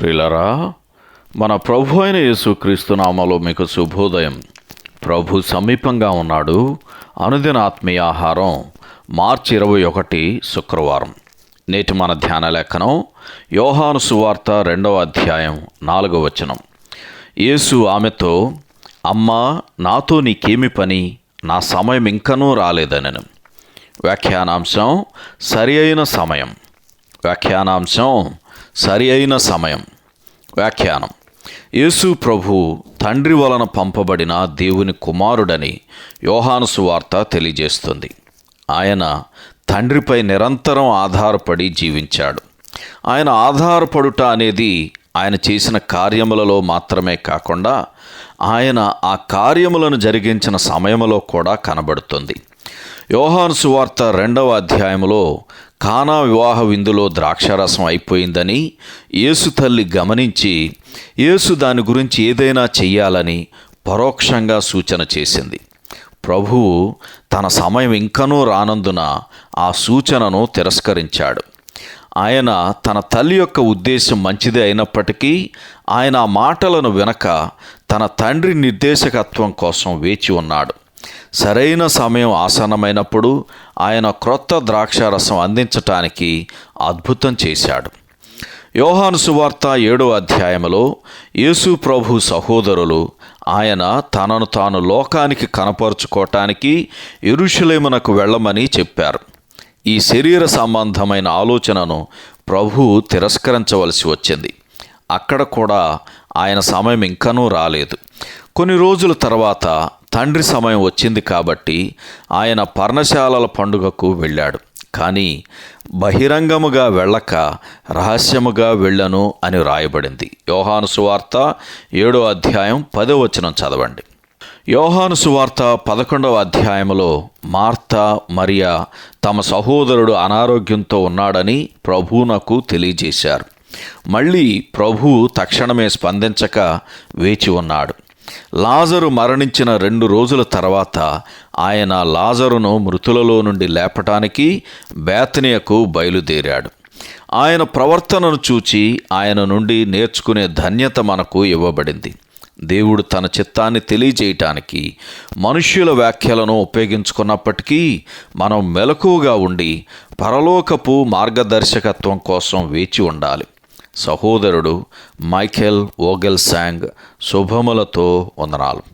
ప్రిలరా మన ప్రభు అయిన యేసుక్రీస్తు నామలో మీకు శుభోదయం. ప్రభు సమీపంగా ఉన్నాడు. అనుదిన ఆత్మీయ ఆహారం మార్చి ఇరవై ఒకటి శుక్రవారం. నేటి మన ధ్యాన లేఖనం యోహాను సువార్త రెండవ అధ్యాయం నాలుగవ వచనం. యేసు ఆమెతో అమ్మా నాతో నీకేమి పని? నా సమయం ఇంకనూ రాలేదనను. వ్యాఖ్యానాంశం సరి అయిన సమయం. వ్యాఖ్యానాంశం సరి అయిన సమయం. వ్యాఖ్యానం. యేసు ప్రభు తండ్రి వలన పంపబడిన దేవుని కుమారుడని యోహాను సువార్త తెలియజేస్తుంది. ఆయన తండ్రిపై నిరంతరం ఆధారపడి జీవించాడు. ఆయన ఆధారపడుట అనేది ఆయన చేసిన కార్యములలో మాత్రమే కాకుండా ఆయన ఆ కార్యములను జరిగించిన సమయములో కూడా కనబడుతుంది. యోహాను సువార్త రెండవ అధ్యాయములో కానా వివాహ విందులో ద్రాక్షారసం అయిపోయిందని యేసు తల్లి గమనించి యేసు దాని గురించి ఏదైనా చెయ్యాలని పరోక్షంగా సూచన చేసింది. ప్రభువు తన సమయం ఇంకనూ రానందున ఆ సూచనను తిరస్కరించాడు. ఆయన తన తల్లి యొక్క ఉద్దేశం మంచిదే అయినప్పటికీ ఆయన ఆ మాటలను వినక తన తండ్రి నిర్దేశకత్వం కోసం వేచి ఉన్నాడు. సరైన సమయం ఆసన్నమైనప్పుడు ఆయన క్రొత్త ద్రాక్షారసం అందించటానికి అద్భుతం చేశాడు. యోహాను సువార్త ఏడో అధ్యాయములో యేసు ప్రభు సహోదరులు ఆయన తనను తాను లోకానికి కనపరుచుకోవటానికి ఎరుషులేమునకు వెళ్ళమని చెప్పారు. ఈ శరీర సంబంధమైన ఆలోచనను ప్రభు తిరస్కరించవలసి వచ్చింది. అక్కడ కూడా ఆయన సమయం ఇంకనూ రాలేదు. కొన్ని రోజుల తర్వాత తండ్రి సమయం వచ్చింది కాబట్టి ఆయన పర్ణశాలల పండుగకు వెళ్ళాడు. కానీ బహిరంగముగా వెళ్ళక రహస్యముగా వెళ్ళను అని వ్రాయబడింది యోహాను సువార్త ఏడో అధ్యాయం పదో వచనం చదవండి. యోహాను సువార్త పదకొండవ అధ్యాయములో మార్త మరియా తమ సహోదరుడు అనారోగ్యంతో ఉన్నాడని ప్రభువునకు తెలియజేశారు. మళ్ళీ ప్రభు తక్షణమే స్పందించక వేచి ఉన్నాడు. లాజరు మరణించిన రెండు రోజుల తర్వాత ఆయన లాజరును మృతులలో నుండి లేపటానికి బేతనియకు బయలుదేరాడు. ఆయన ప్రవర్తనను చూచి ఆయన నుండి నేర్చుకునే ధన్యత మనకు ఇవ్వబడింది. దేవుడు తన చిత్తాన్ని తెలియజేయటానికి మనుష్యుల వ్యాఖ్యలను ఉపయోగించుకున్నప్పటికీ మనం మెలకువగా ఉండి పరలోకపు మార్గదర్శకత్వం కోసం వేచి ఉండాలి. సహోదరుడు మైఖెల్ ఓగెల్ శాంగ్ శుభములతో వందనాలు.